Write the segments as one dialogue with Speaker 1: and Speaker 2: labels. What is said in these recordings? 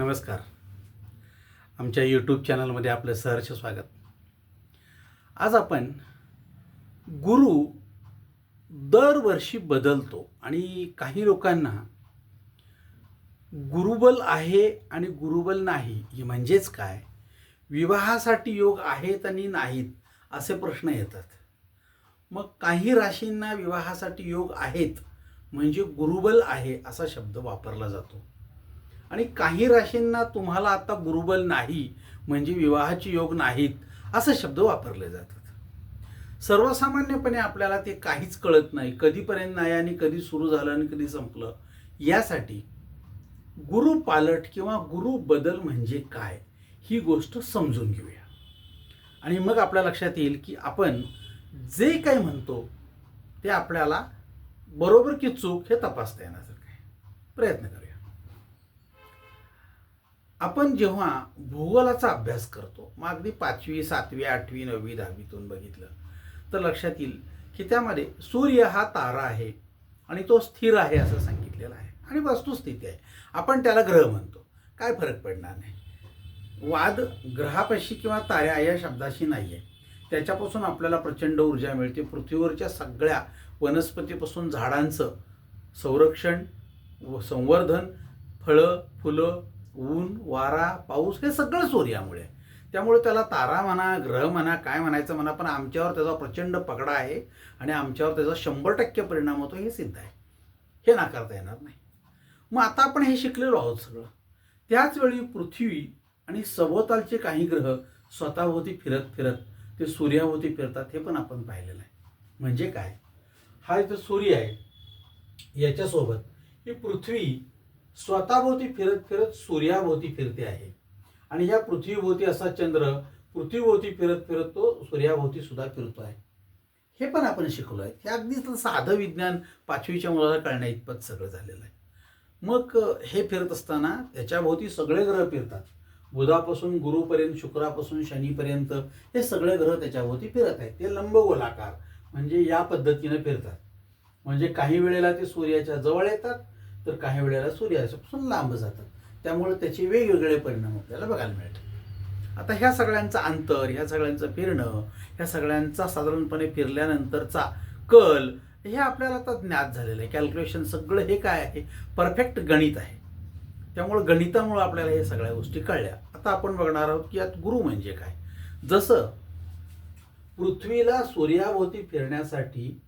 Speaker 1: नमस्कार. आमच्या यूट्यूब चॅनलमध्ये आपलं सहर्ष स्वागत. आज आपण गुरु दरवर्षी बदलतो आणि काही लोकांना गुरुबल आहे आणि गुरुबल नाही हे म्हणजेच काय? विवाहासाठी योग आहेत आणि नाहीत असे प्रश्न येतात. मग काही राशींना विवाहासाठी योग आहेत म्हणजे गुरुबल आहे असा शब्द वापरला जातो. आणि काही राशींना तुम्हाला आता गुरुबल नाही म्हणजे विवाहाचे योग नाहीत असे शब्द वापरले जातात. सर्वसामान्यपणे आपल्याला ते काहीच कळत नाही कधीपर्यंत नाही आणि कधी सुरू झालं आणि कधी संपलं यासाठी गुरु पालट किंवा गुरु बदल म्हणजे काय ही गोष्ट समजून घेऊया. आणि मग आपल्या लक्षात येईल की आपण जे काय म्हणतो ते आपल्याला बरोबर की चूक हे तपासता येण्यासारखं काय प्रयत्न करा. आपण जेव्हा भूगोलाचा अभ्यास करतो मग अगदी पाचवी सातवी आठवी नववी दहावीतून बघितलं तर लक्षात येईल की त्यामध्ये सूर्य हा तारा आहे आणि तो स्थिर आहे असं सांगितलेलं आहे. आणि वस्तुस्थिती आहे. आपण त्याला ग्रह म्हणतो. काय फरक पडणार नाही. वाद ग्रहापाशी किंवा ताऱ्या या शब्दाशी नाही आहे त्याच्यापासून आपल्याला प्रचंड ऊर्जा मिळते. पृथ्वीवरच्या सगळ्या वनस्पतीपासून झाडांचं संरक्षण व संवर्धन फळं फुलं ऊन वारा पाऊस हे सगळं सूर्यामुळे आहे. त्यामुळे त्याला तारा म्हणा ग्रह म्हणा काय म्हणायचं म्हणा पण आमच्यावर त्याचा प्रचंड पगडा आहे आणि आमच्यावर त्याचा शंभर टक्के परिणाम होतो हे सिद्ध आहे. हे नाकारता येणार नाही. मग आता आपण हे शिकलेलो आहोत सगळं. त्याचवेळी पृथ्वी आणि सभोवतालचे काही ग्रह स्वतःभोवती फिरत फिरत ते सूर्याभोवती फिरतात हे पण आपण पाहिलेलं आहे. म्हणजे काय? हा इथं सूर्य आहे. याच्यासोबत ही पृथ्वी स्वतःभोवती फिरत फिरत सूर्याभोवती फिरते आहे. आणि या पृथ्वीभोवती असा चंद्र पृथ्वीभोवती फिरत फिरत तो सूर्याभोवती सुद्धा फिरतो आहे. हे पण आपण शिकलो आहे. हे अगदीच साधं विज्ञान पाचवीच्या मुलाला कळण्या इतपत सगळं झालेलं आहे. मग हे फिरत असताना त्याच्याभोवती सगळे ग्रह फिरतात. बुधापासून गुरुपर्यंत शुक्रापासून शनीपर्यंत हे सगळे ग्रह त्याच्याभोवती फिरत आहेत. ते लंबगोलाकार म्हणजे या पद्धतीनं फिरतात. म्हणजे काही वेळेला ते सूर्याच्या जवळ येतात तर काही वेळेला सूर्यापासून लांब जातात. त्यामुळे त्याचे वेगवेगळे परिणाम आपल्याला बघायला मिळतात. आता ह्या सगळ्यांचं अंतर ह्या सगळ्यांचं फिरणं ह्या सगळ्यांचा साधारणपणे फिरल्यानंतरचा कल हे आपल्याला आता ज्ञात झालेलं आहे. कॅल्क्युलेशन सगळं हे काय आहे? परफेक्ट गणित आहे. त्यामुळं गणितामुळं आपल्याला हे सगळ्या गोष्टी कळल्या. आता आपण बघणार आहोत की यात गुरु म्हणजे काय? जसं पृथ्वीला सूर्याभोवती फिरण्यासाठी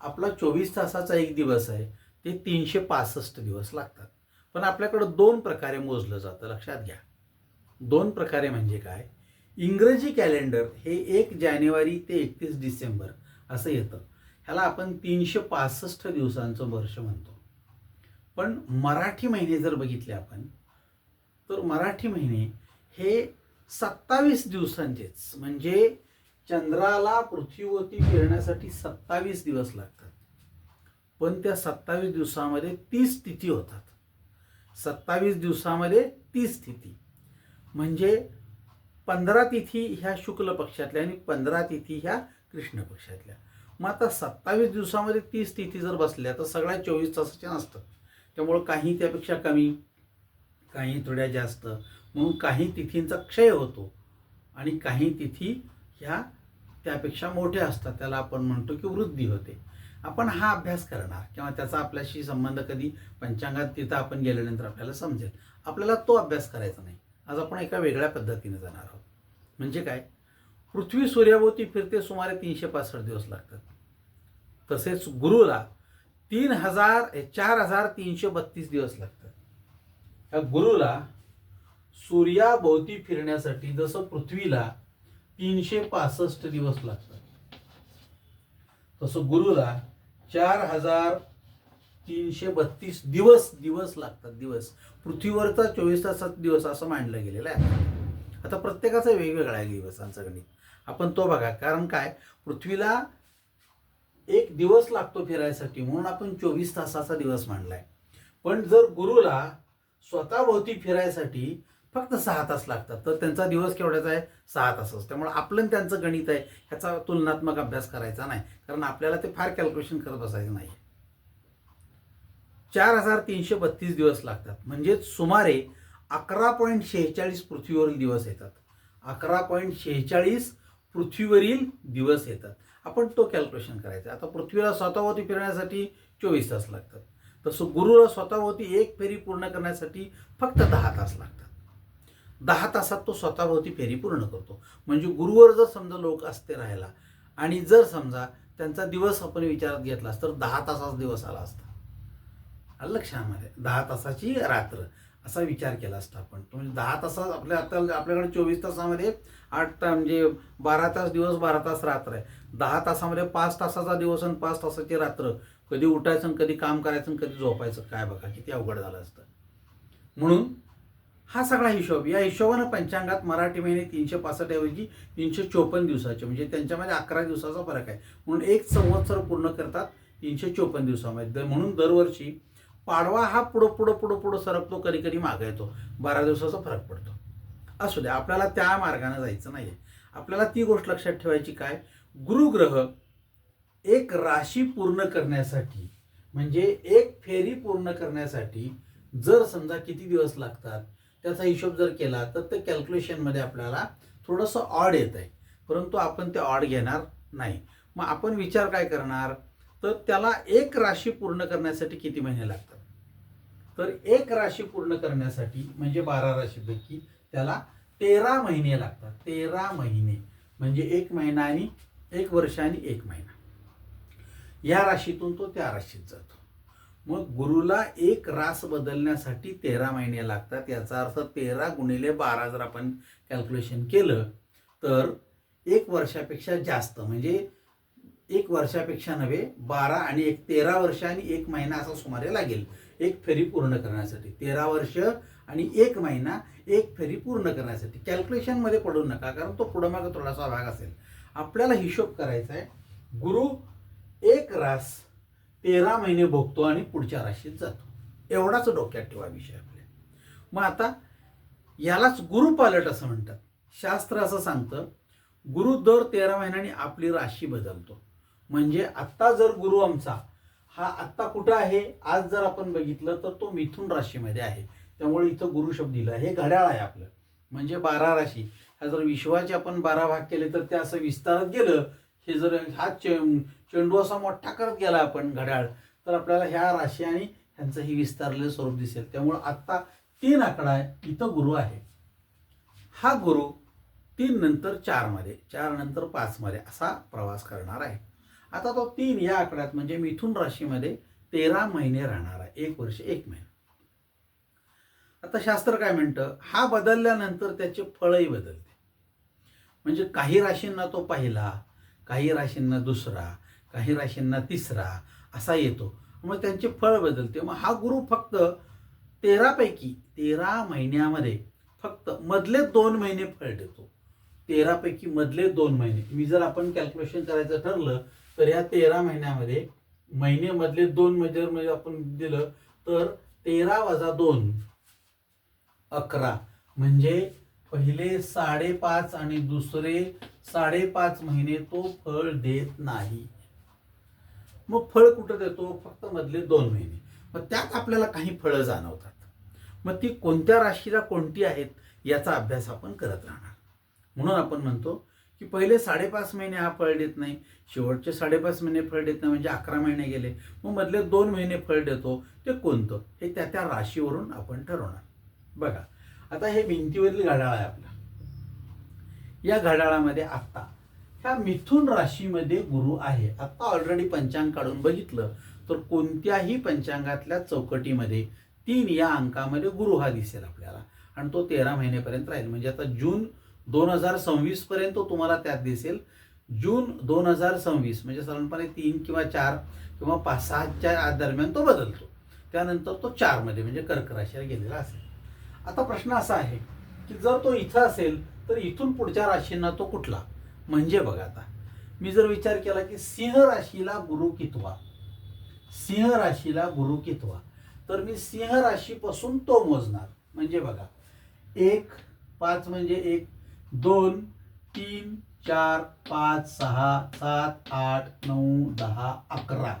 Speaker 1: आपला चोवीस तासाचा एक दिवस आहे. ते तीनशे पासष्ट दिवस लागतात. पण आपल्याकडं दोन प्रकारे मोजलं जातं लक्षात घ्या. दोन प्रकारे म्हणजे काय? इंग्रजी कॅलेंडर हे एक जानेवारी ते एकतीस डिसेंबर असं येतं. ह्याला आपण तीनशे पासष्ट दिवसांचं वर्ष म्हणतो. पण मराठी महिने जर बघितले आपण तर मराठी महिने हे सत्तावीस दिवसांचेच. म्हणजे चंद्राला पृथ्वीवरती फिरण्यासाठी सत्तावीस दिवस लागतात. पण त्या सत्तावीस दिवसामध्ये तीस तिथी होतात. सत्तावीस दिवसामध्ये तीस तिथी. म्हणजे पंधरा तिथी ह्या शुक्ल पक्षातल्या आणि पंधरा तिथी ह्या कृष्ण पक्षातल्या. मग आता सत्तावीस दिवसामध्ये तीस तिथी जर बसल्या तर सगळ्या चोवीस तासाच्या नसतात त्यामुळं काही त्यापेक्षा कमी काही थोड्या जास्त. म्हणून काही तिथींचा क्षय होतो आणि काही तिथी ह्या त्यापेक्षा मोठ्या असतात. त्याला आपण म्हणतो की वृद्धी होते. आपण हा अभ्यास करणार किंवा त्याचा आपल्याशी संबंध कधी पंचांगात तिथं आपण गेल्यानंतर आपल्याला समजेल. आपल्याला तो अभ्यास करायचा नाही. आज आपण एका वेगळ्या पद्धतीने जाणार आहोत. म्हणजे काय? पृथ्वी सूर्याभोवती फिरते सुमारे तीनशे पासष्ट दिवस लागतात. तसेच गुरुला तीन हजार चार हजार तीनशे बत्तीस दिवस लागतात. या गुरुला सूर्याभोवती फिरण्यासाठी जसं पृथ्वीला तीनशे पासष्ट दिवस लागतात तसं गुरुला चार हजार तीनशे बत्तीस दिवस दिवस लागतात दिवस. पृथ्वीवरचा चोवीस तासात दिवस असं मांडलं गेलेलं आहे. आता प्रत्येकाचा वेगवेगळा आहे दिवसांचा गणित आपण तो बघा कारण काय? पृथ्वीला एक दिवस लागतो फिरायसाठी म्हणून आपण चोवीस तासाचा दिवस मांडला आहे पण जर गुरुला स्वतःभोवती फिरायसाठी फक्त सहा तास लागतात. तर त्यांचा दिवस केवढ्याचा आहे? सहा तासच. त्यामुळे आपलं त्यांचं गणित आहे ह्याचा तुलनात्मक अभ्यास करायचा नाही. कारण आपल्याला ते फार कॅल्क्युलेशन करत बसायचं नाही. चार हजार तीनशे बत्तीस दिवस लागतात. म्हणजेच सुमारे अकरा पॉईंट शेहेचाळीस पृथ्वीवरील दिवस येतात. अकरा पॉईंट शेहेचाळीस पृथ्वीवरील दिवस येतात. आपण तो कॅल्क्युलेशन करायचा. आता पृथ्वीला स्वतःवरती फिरण्यासाठी चोवीस तास लागतात. तसं गुरुला स्वतःवरती एक फेरी पूर्ण करण्यासाठी फक्त दहा तास लागतात. दहा तासात तो स्वतःभोवती फेरी पूर्ण करतो. म्हणजे गुरुवर जर समजा लोक असते राहायला आणि जर समजा त्यांचा दिवस आपण विचारात घेतलास तर दहा तासाचा दिवस आला असता. लक्षामध्ये दहा तासाची रात्र. असा विचार केला असता आपण. तो म्हणजे दहा तासात आपल्या आता आपल्याकडे चोवीस तासामध्ये आठ ता म्हणजे बारा तास दिवस बारा तास रात्र आहे. दहा तासामध्ये पाच तासाचा दिवस आणि पाच तासाची रात्र. कधी उठायचं आणि कधी काम करायचं कधी झोपायचं. काय बघा किती अवघड झालं असतं. म्हणून हा सगळा हिशोब. या हिशोबानं पंचांगात मराठी महिने तीनशे पासष्ट ऐवजी तीनशे चोपन्न दिवसाचे. म्हणजे त्यांच्यामध्ये अकरा दिवसाचा फरक आहे. म्हणून एक संवत्सर पूर्ण करतात तीनशे चोपन्न दिवसामध्ये. म्हणून दरवर्षी पाडवा हा पुढं पुढं पुढं पुढं सरकतो कधी कधी मागं येतो. बारा दिवसाचा फरक पडतो. असू द्या आपल्याला त्या मार्गाने जायचं नाही आहे आपल्याला ती गोष्ट लक्षात ठेवायची काय? गुरुग्रह एक राशी पूर्ण करण्यासाठी म्हणजे एक फेरी पूर्ण करण्यासाठी जर समजा किती दिवस लागतात? त्याचा हिशोब जर केला तर ते कॅल्क्युलेशनमध्ये आपल्याला थोडंसं ऑड येत आहे परंतु आपण ते ऑड घेणार नाही. मग आपण विचार काय करणार? तर त्याला एक राशी पूर्ण करण्यासाठी किती महिने लागतात? तर एक राशी पूर्ण करण्यासाठी म्हणजे बारा राशीपैकी त्याला तेरा महिने लागतात. तेरा महिने. म्हणजे एक महिना आणि एक वर्ष आणि एक महिना. या राशीतून तो त्या राशीत जातो. मग गुरुला एक रास बदलण्यासाठी तेरा महिने लागतात. याचा अर्थ तेरा गुणिले बारा जर आपण कॅल्क्युलेशन केलं तर एक वर्षापेक्षा जास्त म्हणजे एक वर्षापेक्षा नव्हे बारा आणि एक तेरा वर्ष आणि एक महिना असा सुमारे लागेल. एक फेरी पूर्ण करण्यासाठी. तेरा वर्ष आणि एक महिना एक फेरी पूर्ण करण्यासाठी. कॅल्क्युलेशनमध्ये पडू नका कारण तो पुढं मागं थोडासा भाग असेल. आपल्याला हिशोब करायचा आहे गुरु एक रास तेरा महिने भोगतो आणि पुढच्या राशीत जातो. एवढाच डोक्यात ठेवा विषय आपल्या. मग आता यालाच गुरुपालट असं म्हणतात. शास्त्र असं सांगतं गुरु दर तेरा महिन्यांनी आपली राशी बदलतो. म्हणजे आत्ता जर गुरु आमचा हा आत्ता कुठं आहे? आज जर आपण बघितलं तर तो मिथुन राशीमध्ये आहे. त्यामुळे इथं गुरु शब्द दिला हे घड्याळ आहे आपलं. म्हणजे बारा राशी. ह्या जर विश्वाचे आपण बारा भाग केले तर ते असं विस्तारत गेलं. हे जर हा चेंडू असा मोठा करत गेला आपण घड्याळ तर आपल्याला ह्या राशी आणि ह्यांचं ही विस्तारलेलं स्वरूप दिसेल. त्यामुळं आत्ता तीन आकडा आहे इथं गुरु आहे. हा गुरु तीन नंतर चारमध्ये चार नंतर पाचमध्ये असा प्रवास करणार आहे. आता तो तीन या आकड्यात म्हणजे मिथुन राशीमध्ये तेरा महिने राहणार आहे एक वर्ष एक महिना. आता शास्त्र काय म्हणतं? हा बदलल्यानंतर त्याचे फळही बदलते. म्हणजे काही राशींना तो पहिला काही राशींना दुसरा काही राशींना तिसरा असा येतो. मग त्यांचे फळ बदलते. मग हा गुरु फक्त तेरापैकी तेरा महिन्यामध्ये फक्त मधले दोन महिने फळ देतो. तेरापैकी मधले दोन महिने. मी जर आपण कॅल्क्युलेशन करायचं ठरलं तर या तेरा महिन्यामध्ये महिने मधले दोन म्हणजे मेजर म्हणजे आपण दिलं तर तेरा वजा दोन अकरा. म्हणजे पहिले साडेपाच आणि दुसरे साडेपाच महिने तो फळ देत नाही. मग फळ कुठं देतो? फक्त मधले दोन महिने. मग त्यात आपल्याला काही फळं जाणवतात. मग ती कोणत्या राशीला कोणती आहेत याचा अभ्यास आपण करत राहणार. म्हणून आपण म्हणतो की पहिले साडेपाच महिने हा फळ देत नाही शेवटचे साडेपाच महिने फळ देत नाही म्हणजे अकरा महिने गेले. मग मधले दोन महिने फळ देतो ते कोणतं? हे त्या त्या राशीवरून आपण ठरवणार. बघा आता हे भिंतीवरील घड्याळ आहे आपला. या घड्याळामध्ये आत्ता ह्या मिथुन राशीमध्ये गुरु आहे. आत्ता ऑलरेडी पंचांग काढून बघितलं तर कोणत्याही पंचांगातल्या चौकटीमध्ये तीन या अंकामध्ये गुरु हा दिसेल आपल्याला. आणि तो तेरा महिन्यापर्यंत राहील. म्हणजे आता जून दोन हजार सव्वीस पर्यंत तुम्हाला त्यात दिसेल. जून दोन हजार सव्वीस म्हणजे साधारणपणे तीन किंवा चार किंवा पाच सहाच्या दरम्यान तो बदलतो. त्यानंतर तो चारमध्ये म्हणजे कर्क राशीला गेलेला असेल. आता प्रश्न असा आहे की जर तो इथं असेल तर इथून पुढच्या राशींना तो कुठला? म्हणजे बघा आता. मी जर विचार केला की सिंह राशीला गुरु कितवा? सिंह राशीला गुरु कितवा? तर मी सिंह राशीपासून तो मोजणार. म्हणजे बघा एक पाच म्हणजे एक दोन तीन चार पाच सहा सात आठ नऊ दहा अकरा.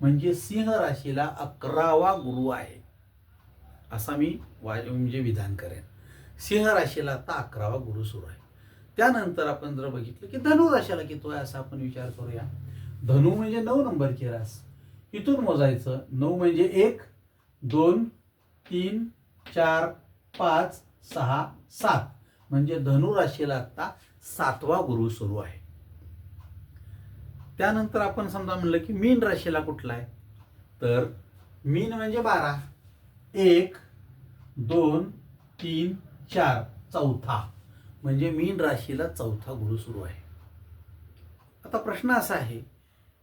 Speaker 1: म्हणजे सिंह राशीला अकरावा गुरु आहे. असा मी वाज म्हणजे विधान करेन. सिंह राशीला आता अकरावा गुरु सुरू आहे. त्यानंतर आपण जर बघितलं की धनु राशीला किती आहे असा आपण विचार करूया. धनु म्हणजे नऊ नंबरची रास इथून मोजायचं. नऊ म्हणजे एक दोन तीन चार पाच सहा सात. म्हणजे धनु राशीला आता सातवा गुरु सुरू आहे. त्यानंतर आपण समजा म्हणलं की मीन राशीला कुठला आहे? तर मीन म्हणजे बारा. एक दोन तीन चार चौथा. म्हणजे मीन राशीला चौथा गुरु सुरू आहे. आता प्रश्न असा आहे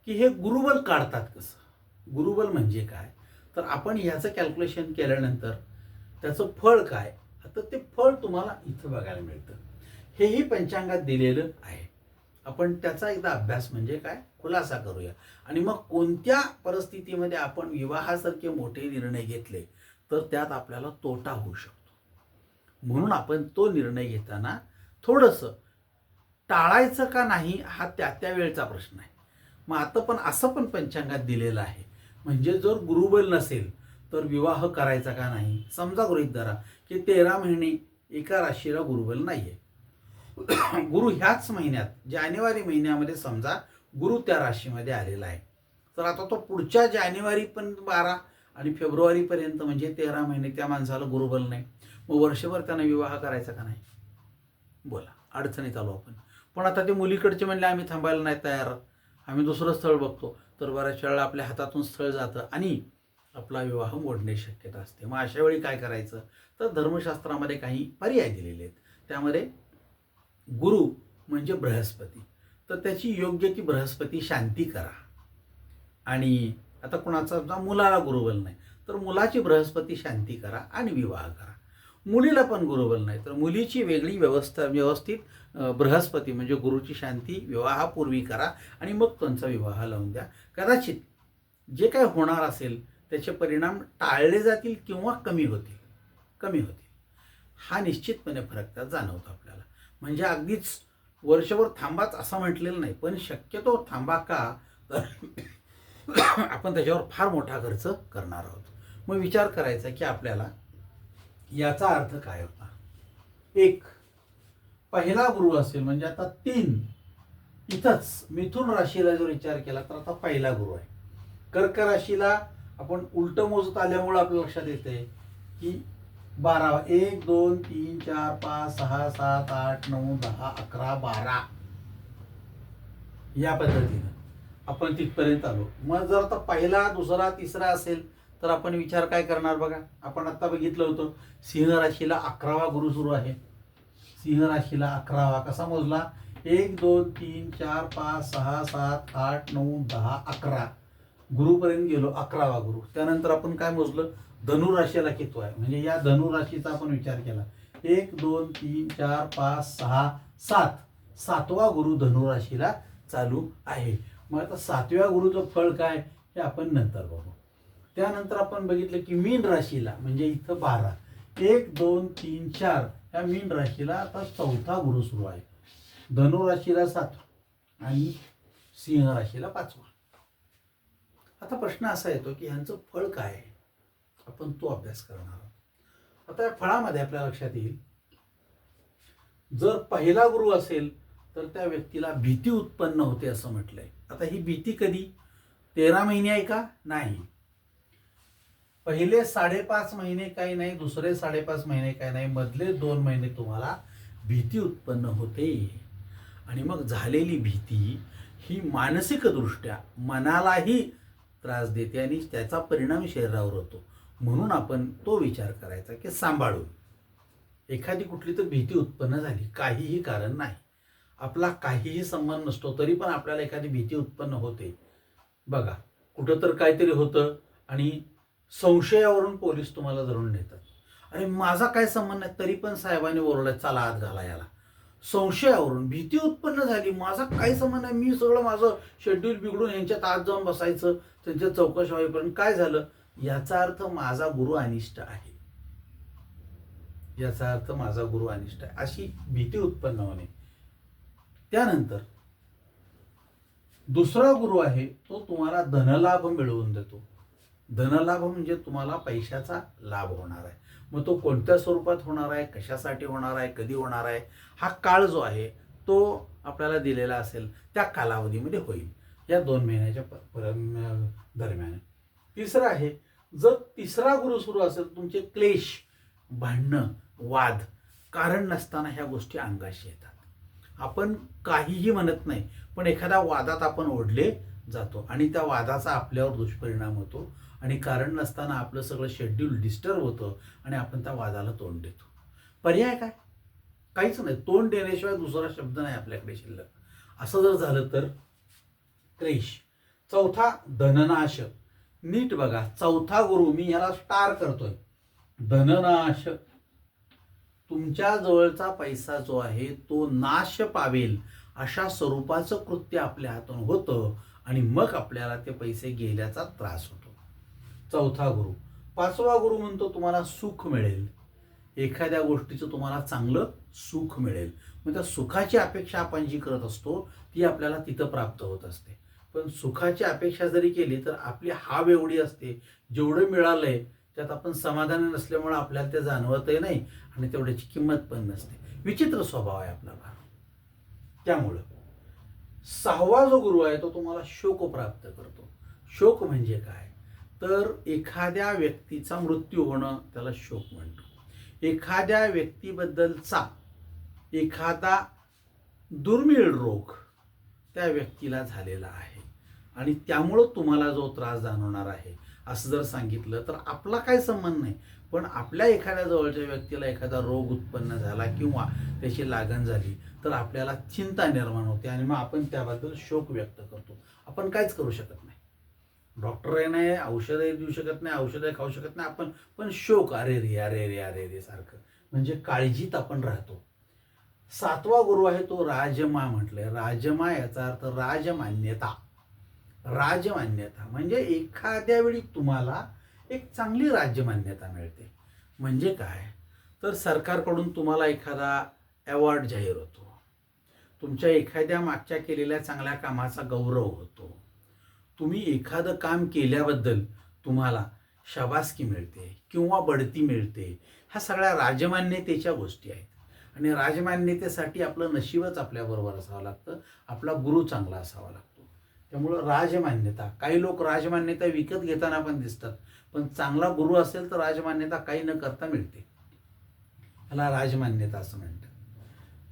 Speaker 1: की हे गुरुबल काढतात कसं? गुरुबल म्हणजे काय? तर आपण ह्याचं कॅल्क्युलेशन केल्यानंतर त्याचं फळ काय? आता ते फळ तुम्हाला इथं बघायला मिळतं. हेही पंचांगात दिलेलं आहे. आपण त्याचा एकदा अभ्यास म्हणजे काय? खुलासा करूया. आणि मग कोणत्या परिस्थितीमध्ये आपण विवाहासारखे मोठे निर्णय घेतले तर त्यात आपल्याला तोटा होऊ शकतो. म्हणून आपण तो निर्णय घेताना थोडंसं. टाळायचं का नाही हा त्या त्या वेळचा प्रश्न आहे. मग आता पण असं पण पंचांगात दिलेलं आहे. म्हणजे जर गुरुबल नसेल तर विवाह करायचा का नाही? समजा गृहित धरा की तेरा महिने एका राशीला गुरुबल नाही आहे गुरु ह्याच महिन्यात जानेवारी महिन्यामध्ये समजा गुरु त्या राशीमध्ये आलेला आहे. तर आता तो पुढच्या जानेवारी पण बारा आणि फेब्रुवारीपर्यंत म्हणजे तेरा महिने त्या माणसाला गुरुबल नाही. मग वर्षभर त्यांना विवाह करायचा का नाही? बोला अडचणीत आलो आपण. पण आता ते मुलीकडचे म्हणले आम्ही थांबायला नाही तयार. आम्ही दुसरं स्थळ बघतो. तर बऱ्याच वेळेला आपल्या हातातून स्थळ जातं आणि आपला विवाह मोडण्याची शक्यता असते. मग अशा वेळी काय करायचं? तर धर्मशास्त्रामध्ये काही पर्याय दिलेले आहेत. त्यामध्ये गुरु म्हणजे बृहस्पती. तर त्याची योग्य ती बृहस्पती शांती करा. आणि आता कुणाचा मुलाला गुरुबल नाही. तर मुलाची बृहस्पती शांती करा आणि विवाह करा. मुलीला पण गुरुबल नाही. तर मुलीची वेगळी व्यवस्था व्यवस्थित बृहस्पती म्हणजे गुरुची शांती विवाहापूर्वी करा आणि मग त्यांचा विवाह लावून द्या. कदाचित जे काय होणार असेल त्याचे परिणाम टाळले जातील किंवा कमी होतील. कमी होतील. हा निश्चितपणे फरक त्यात जाणवतो आपल्याला. म्हणजे अगदीच वर्षभर थांबाच असं म्हटलेलं नाही पण शक्यतो थांबा का? तर आपण त्याच्यावर फार मोठा खर्च करणार आहोत. मग विचार करायचा की आपल्याला याचा अर्थ काय होता? एक पहिला गुरु असेल म्हणजे आता तीन. इथंच मिथुन राशीला जर विचार केला तर आता पहिला गुरु आहे. कर्क राशीला आपण उलट मोजत आल्यामुळे आपल्या लक्षात येते की बारा एक दोन तीन चार पाच सहा सात आठ नऊ दहा अकरा बारा. या पद्धतीनं आपण तिथपर्यंत आलो. मग जर आता पहिला दुसरा तिसरा असेल तर आपण विचार काय करणार बघा? आपण आत्ता बघितलं होतं सिंह राशीला अकरावा गुरु सुरू आहे. सिंह राशीला अकरावा. कसा मोजला? एक दोन तीन चार पाच सहा सात आठ नऊ दहा अकरा. गुरुपर्यंत गेलो अकरावा गुरु. त्यानंतर आपण काय मोजलं? धनुराशीला कितो किती आहे. म्हणजे या धनु राशीचा आपण विचार केला. एक दोन तीन चार पाच सहा सात. सातवा गुरु धनुराशीला चालू आहे. मग आता सातव्या गुरुचं फळ काय? हे आपण नंतर बघू. त्यानंतर आपण बघितलं की मीन राशीला म्हणजे इथं बारा. एक दोन तीन चार या मीन राशीला आता चौथा गुरु सुरू आहे. धनुराशीला सातवा आणि सिंह राशीला पाचवा. आता प्रश्न असा येतो की ह्यांचं फळ काय आहे? आपण तो अभ्यास करणार आहोत. आता या फळामध्ये आपल्या लक्षात येईल. जर पहिला गुरु असेल तर त्या व्यक्तीला भीती उत्पन्न होते असं म्हटलंय. आता ही भीती कधी? तेरा महिने आहे का? नाही. पहिले साडेपाच महिने काही नाही दुसरे साडेपाच महिने काही नाही मधले दोन महिने तुम्हाला भीती उत्पन्न होते. आणि मग झालेली भीती ही मानसिकदृष्ट्या मनालाही त्रास देते आणि त्याचा परिणाम शरीरावर होतो. म्हणून आपण तो विचार करायचा की सांभाळून. एखादी कुठली तर भीती उत्पन्न झाली काहीही कारण नाही. आपला काहीही संबंध नसतो तरी पण आपल्याला एखादी भीती उत्पन्न होते. बघा कुठं तर काहीतरी होतं आणि संशयावरून पोलीस तुम्हाला धरून नेतात. आणि माझा काय संबंध नाही तरी पण साहेबांनी ओरडलं चला आत घाला याला. संशयावरून भीती उत्पन्न झाली. माझा काही संबंध आहे मी सगळं माझं शेड्यूल बिघडून यांच्यात आत जाऊन बसायचं त्यांच्या चौकशी होईपर्यंत काय झालं? याचा अर्थ माझा गुरु अनिष्ट आहे. याचा अर्थ माझा गुरु अनिष्ट आहे. अशी भीती उत्पन्न होणे. त्यानंतर दुसरा गुरु आहे तो तुम्हाला धनलाभ मिळवून देतो. धनलाभ म्हणजे तुम्हाला पैशाचा लाभ होणार आहे. मग तो कोणत्या स्वरूपात होणार आहे? कशासाठी होणार आहे? कधी होणार आहे? हा काळ जो आहे तो आपल्याला दिलेला असेल त्या कालावधीमध्ये होईल. या दोन महिन्याच्या पर- दरम्यान. तिसरं आहे जर तिसरा गुरु सुरू असेल तुमचे क्लेश भांडणं वाद कारण नसताना ह्या गोष्टी अंगाशी येतात. आपण काहीही म्हणत नाही पण एखाद्या वादात आपण ओढले जातो आणि त्या वादाचा आपल्यावर दुष्परिणाम होतो. आणि कारण नसताना आपलं सगळं शेड्यूल डिस्टर्ब होतं आणि आपण त्या वादाला तोंड देतो. पर्याय काय? काहीच नाही. तोंड देण्याशिवाय दुसरा शब्द नाही आपल्याकडे शिल्लक. असं जर झालं तर? क्लेश. चौथा धननाश नीट बघा. चौथा गुरु मी याला स्टार करतोय. धननाश तुमच्या जवळचा पैसा जो आहे तो नाश पावेल अशा स्वरूपाचं कृत्य आपल्या हातून होतं आणि मग आपल्याला ते पैसे गेल्याचा त्रास होतो. चौथा गुरु. पाचवा गुरु म्हणतो तुम्हाला सुख मिळेल. एखाद्या गोष्टीचं तुम्हाला चांगलं सुख मिळेल. मग त्या सुखाची अपेक्षा आपण जी करत असतो ती आपल्याला तिथं प्राप्त होत असते. पण सुखाची अपेक्षा जरी केली तर आपली हाव एवढी असते जेवढं मिळालंय त्यात आपण समाधानी नसल्यामुळे आपल्याला ते जाणवतही नाही आणि तेवढ्याची किंमत पण नसते. विचित्र स्वभाव आहे आपला त्यामुळं सहावा जो गुरु आहे तो तुम्हाला शोक प्राप्त करतो. शोक म्हणजे काय? तर एखाद्या व्यक्तीचा मृत्यू होणं त्याला शोक म्हणतो. एखाद्या व्यक्तीबद्दलचा एखादा दुर्मिळ रोग त्या व्यक्तीला झालेला आहे आणि त्यामुळं तुम्हाला जो त्रास जाणवणार आहे असं जर सांगितलं तर आपला काय संबंध नाही. पण आपल्या एखाद्या जवळच्या व्यक्तीला एखादा रोग उत्पन्न झाला किंवा त्याची लागण झाली तर आपल्याला चिंता निर्माण होते आणि मग आपण त्याबद्दल शोक व्यक्त करतो. आपण काहीच करू शकत नाही. डॉक्टर आहे नाही औषधही देऊ शकत नाही औषधही खाऊ शकत नाही. आपण पण शोक अरे रे अरे रे अरे रे सारखं. म्हणजे काळजीत आपण राहतो. सातवा गुरु आहे तो राजमा म्हटलंय. राजमा याचा अर्थ राजमान्यता. राजमान्यता म्हणजे एखाद्या वेळी तुम्हाला एक चांगली राज्यमान्यता मिळते. म्हणजे काय? तर सरकारकडून तुम्हाला एखादा अवॉर्ड जाहीर होतो. तुमच्या एखाद्या मागच्या केलेल्या चांगल्या कामाचा गौरव होतो. तुम्ही एखादं काम केल्याबद्दल तुम्हाला शाबासकी मिळते किंवा बढती मिळते ह्या सगळ्या राजमान्यतेच्या गोष्टी आहेत. आणि राजमान्यतेसाठी आपलं नशीबच आपल्याबरोबर असावं लागतं आपला गुरु चांगला असावा लागतो. त्यामुळं राजमान्यता काही लोक राजमान्यता विकत घेताना पण दिसतात पण चांगला गुरु असेल तर राजमान्यता काही न करता मिळते. ह्याला राजमान्यता असं म्हणतात.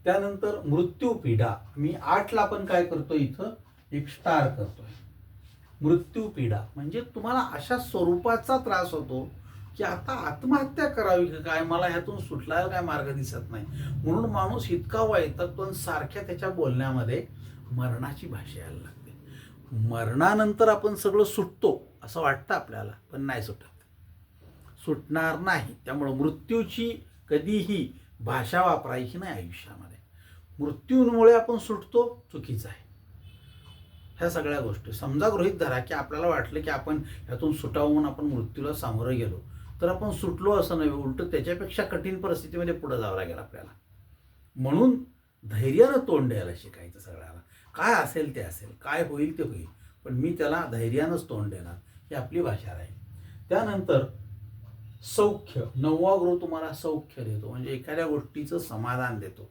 Speaker 1: त्यानंतर मृत्यू पीडा मी आठला पण काय करतो इथं? एक स्टार करतोय. मृत्यू पीडा. म्हणजे तुम्हाला अशा स्वरूपाचा त्रास होतो की आता आत्महत्या करावी का काय? मला ह्यातून सुटलायला काय मार्ग दिसत नाही. म्हणून माणूस इतका वैताग पण सारख्या त्याच्या बोलण्यामध्ये मरणाची भाषा यायला लागते. मरणानंतर आपण सगळं सुटतो असं वाटतं आपल्याला पण नाही सुटत. सुटणार नाही. त्यामुळं मृत्यूची कधीही भाषा वापरायची नाही आयुष्यामध्ये. मृत्यूमुळे आपण सुटतो चुकीचं आहे. ह्या सगळ्या गोष्टी. समजा गृहित धरा की आपल्याला वाटलं की आपण ह्यातून सुटावून आपण मृत्यूला सामोरं गेलो. तर आपण सुटलो असं नव्हे उलटं त्याच्यापेक्षा कठीण परिस्थितीमध्ये पुढे जावं लागेल आपल्याला. म्हणून धैर्यानं तोंड द्यायला शिकायचं सगळ्याला. काय असेल ते असेल काय होईल ते होईल. पण मी त्याला धैर्यानंच तोंड देणार ही आपली भाषा राहील. त्यानंतर सौख्य नववा गृह तुम्हाला सौख्य देतो. म्हणजे एखाद्या गोष्टीचं समाधान देतो.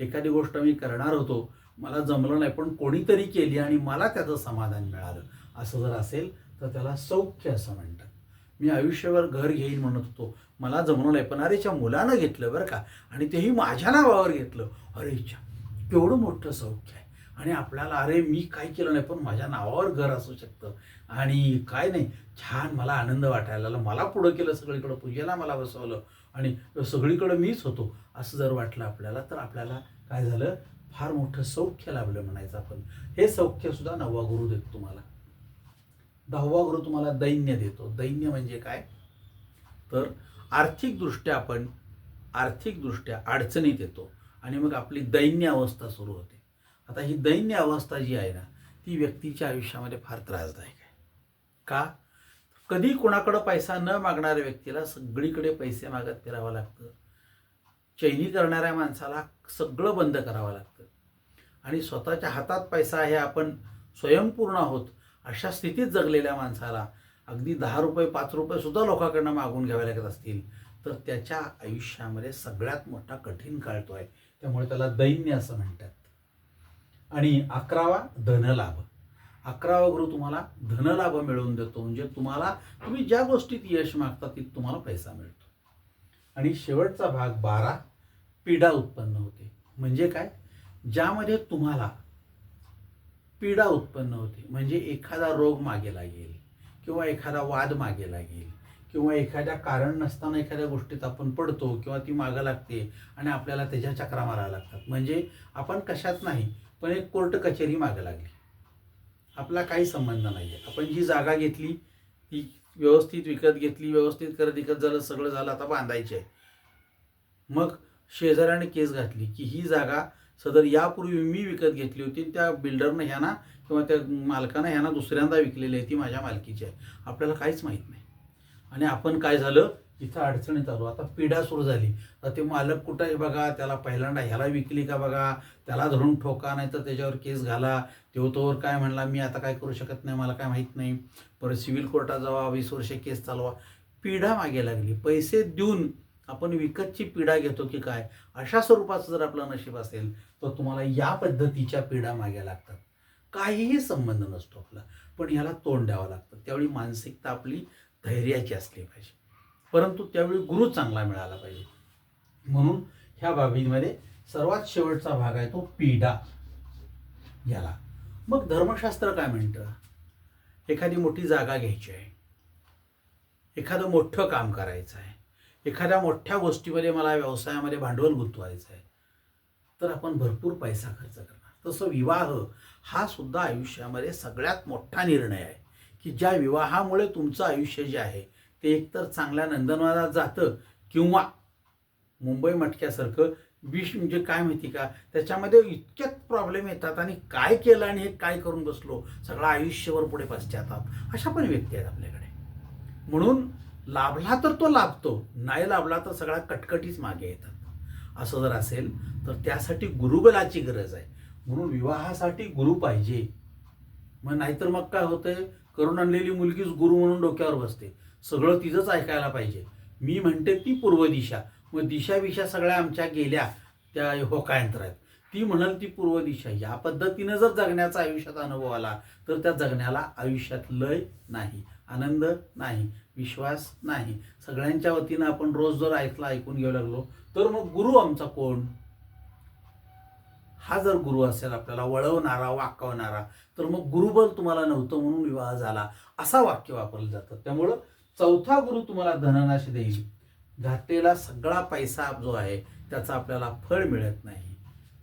Speaker 1: एखादी गोष्ट मी करणार होतो मला जमलं नाही पण कोणीतरी केली आणि मला त्याचं समाधान मिळालं. असं जर असेल तर त्याला सौख्य असं म्हणतात. मी आयुष्यभर घर घेईन म्हणत होतो. मला जमलं नाही पण अरेच्या मुलानं घेतलं बरं का? आणि तेही माझ्या नावावर घेतलं. अरेच्या केवढं मोठं सौख्य आहे. आणि आपल्याला अरे मी काय केलं नाही पण माझ्या नावावर घर असू शकतं. आणि काय नाही छान मला आनंद वाटायला मला पुढं केलं सगळीकडं पूजेला मला बसवलं. आणि सगळीकडं मीच होतो. असं जर वाटलं आपल्याला तर आपल्याला काय झालं? फार मोठं सौख्य लाभलं म्हणायचं आपण. हे सौख्य सुद्धा नववा गुरु देतो तुम्हाला. दहावा गुरु तुम्हाला दैन्य देतो. दैन्य म्हणजे काय? तर आर्थिकदृष्ट्या आपण आर्थिकदृष्ट्या अडचणीत येतो आणि मग आपली दैन्य अवस्था सुरू होते. आता ही दैन्य अवस्था जी आहे ना ती व्यक्तीच्या आयुष्यामध्ये फार त्रासदायक आहे. का? कधी कोणाकडं पैसा न मागणाऱ्या व्यक्तीला सगळीकडे पैसे मागत फिरावं लागतं. चैनी करणाऱ्या माणसाला सगळं बंद करावं लागतं. आणि स्वतःच्या हातात पैसा आहे आपण स्वयंपूर्ण आहोत अशा स्थितीत जगलेल्या माणसाला अगदी दहा रुपये पाच रुपयेसुद्धा लोकांकडनं मागून घ्यावे लागत असतील तर त्याच्या आयुष्यामध्ये सगळ्यात मोठा कठीण काळ तो आहे. त्यामुळे त्याला दैन्य असं म्हणतात. आणि अकरावा धनलाभ. अकरावा गुरु तुम्हाला धनलाभ मिळवून देतो. म्हणजे तुम्हाला तुम्ही ज्या गोष्टीत यश मागता तिथं तुम्हाला पैसा मिळतो. आणि शेवटचा भाग बारा पीडा उत्पन्न होते. म्हणजे काय? ज्यामध्ये तुम्हाला पीडा उत्पन्न होते. म्हणजे एखादा रोग मागे लागेल किंवा एखादा वाद मागे लागेल किंवा एखाद्या कारण नसताना एखाद्या गोष्टीत आपण पडतो किंवा ती मागं लागते आणि आपल्याला त्याच्या चक्रा मारायला लागतात. म्हणजे आपण कशात नाही पण एक कोर्ट कचेरी मागं लागली. आपला काही संबंध नाही आहे आपण जी जागा घेतली ती व्यवस्थित विकत घेतली व्यवस्थित करत विकत झालं सगळं झालं आता बांधायचे आहे. मग शेजाऱ्याने केस घातली की ही जागा सदर यापूर्वी मी विकत घेतली होती त्या बिल्डरनं ह्याना किंवा त्या मालकानं ह्यांना दुसऱ्यांदा विकलेली आहे ती माझ्या मालकीची आहे. आपल्याला काहीच माहीत नाही. आणि आपण काय झालं? इथं अडचणीत आलो. आता पिढा सुरू झाली. तर ते मालक कुठं आहे बघा? त्याला पहिल्यांदा ह्याला विकली का बघा? त्याला धरून ठोका नाही तर त्याच्यावर केस घाला. तो तोवर काय म्हणला? मी आता काय करू शकत नाही? मला काय माहीत नाही. परत सिव्हिल कोर्टात जावा वीस वर्षे केस चालवा. पिढा मागे लागली. पैसे देऊन आपण विकतची पिढा घेतो की काय? अशा स्वरूपाचं जर आपलं नशीब असेल तर तुम्हाला या पद्धतीच्या पिढा मागे लागतात. काहीही संबंध नसतो आपला. पण ह्याला तोंड द्यावं लागतं. त्यावेळी मानसिकता आपली धैर्याची असली पाहिजे. परंतु त्यावेळी गुरु चांगला मिळाला पाहिजे. म्हणून ह्या बाबींमध्ये सर्वात शेवटचा भाग आहे तो पिढा याला. मग धर्मशास्त्र काय म्हणतं? एखादी मोठी जागा घ्यायची आहे. एखादं मोठं काम करायचं आहे. एखाद्या मोठ्या गोष्टीमध्ये मला व्यवसायामध्ये भांडवल गुंतवायचं आहे. तर आपण भरपूर पैसा खर्च करणार. तसं विवाह हा सुद्धा आयुष्यामध्ये सगळ्यात मोठा निर्णय आहे की ज्या विवाहामुळे तुमचं आयुष्य जे आहे ते एकतर चांगल्या नंदनवनात जातं किंवा मुंबई मटक्यासारखं विष म्हणजे काय माहिती का? त्याच्यामध्ये इतक्यात प्रॉब्लेम येतात आणि काय केलं आणि हे काय करून बसलो? सगळं आयुष्यभर पुढे पश्चाताप. अशा पण व्यक्ती आहेत आपल्याकडे. म्हणून लाभला तर तो लाभतो नाही लाभला तर सगळा कटकटीच मागे येतात. असं जर असेल तर त्यासाठी गुरुबलाची गरज आहे. म्हणून विवाहासाठी गुरु पाहिजे. मग नाहीतर मग काय होतंय? करून आणलेली मुलगीच गुरु म्हणून डोक्यावर बसते. सगळं तिचंच ऐकायला पाहिजे. मी म्हणते ती पूर्व दिशा. मग दिशाविशा सगळ्या आमच्या गेल्या त्या होकायंत्रात. ती म्हणाल ती पूर्व दिशा. या पद्धतीनं जर जगण्याचा आयुष्यात अनुभव आला तर त्या जगण्याला आयुष्यात लय नाही आनंद नाही विश्वास नाही. सगळ्यांच्या वतीनं आपण रोज जर ऐकला ऐकून घेऊ लागलो तर मग गुरु आमचा कोण? हा जर गुरु असेल आपल्याला वळवणारा वाकवणारा तर मग गुरुबल तुम्हाला नव्हतं म्हणून विवाह झाला. असा वाक्य वापरलं जातं. त्यामुळं चौथा गुरु तुम्हाला धननाश देईल. घातलेला सगळा पैसा जो आहे त्याचा आपल्याला फळ मिळत नाही.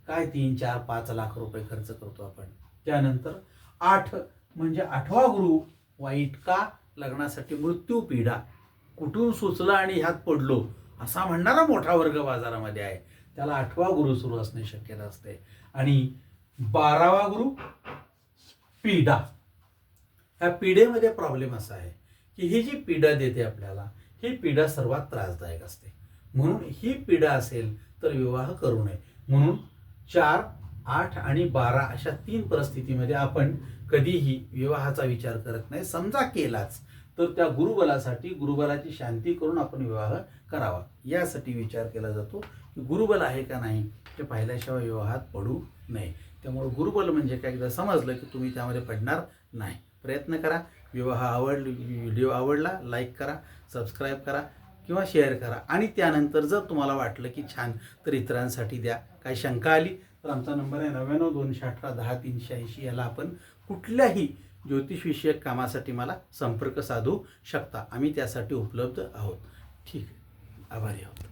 Speaker 1: काय तीन चार पाच लाख रुपये खर्च करतो आपण? त्यानंतर आठ म्हणजे आठवा गुरु वाईट का लग्नासाठी मृत्यू पिढा कुठून सुचला आणि ह्यात पडलो? असा म्हणणारा मोठा वर्ग बाजारामध्ये आहे. त्याला आठवा गुरु सुरू असणे शक्यता असते. आणि बारावा गुरु पिढा ह्या पिढेमध्ये प्रॉब्लेम असा आहे की ही जी पिढा देते आपल्याला ही पिढा सर्वात त्रासदायक असते. म्हणून ही पिढा असेल तर विवाह करू नये. म्हणून चार आठ आणि बारा अशा तीन परिस्थितीमध्ये आपण कधीही विवाहाचा विचार करत नाही. समजा केलाच तर त्या गुरुबलासाठी गुरुबलाची शांती करून आपण विवाह करावा. यासाठी विचार केला जातो की गुरुबल आहे का नाही ते पाहिल्याशिवाय विवाहात पडू नये. त्यामुळे गुरुबल म्हणजे काय? एकदा समजलं की तुम्ही त्यामध्ये पडणार नाही. प्रयत्न करा. विवाह आवड व्हिडिओ आवडला लाईक करा सबस्क्राईब करा किंवा शेअर करा. आणि त्यानंतर जर तुम्हाला वाटलं की छान तर इतरांसाठी द्या. काही शंका आली तर आमचा नंबर आहे नव्याण्णव दोनशे अठरा दहा तीनशे ऐंशी. याला आपण कुठल्याही ज्योतिषविषयक कामासाठी मला संपर्क साधू शकता. आम्ही त्यासाठी उपलब्ध आहोत. ठीक आहे. आभारी आहोत.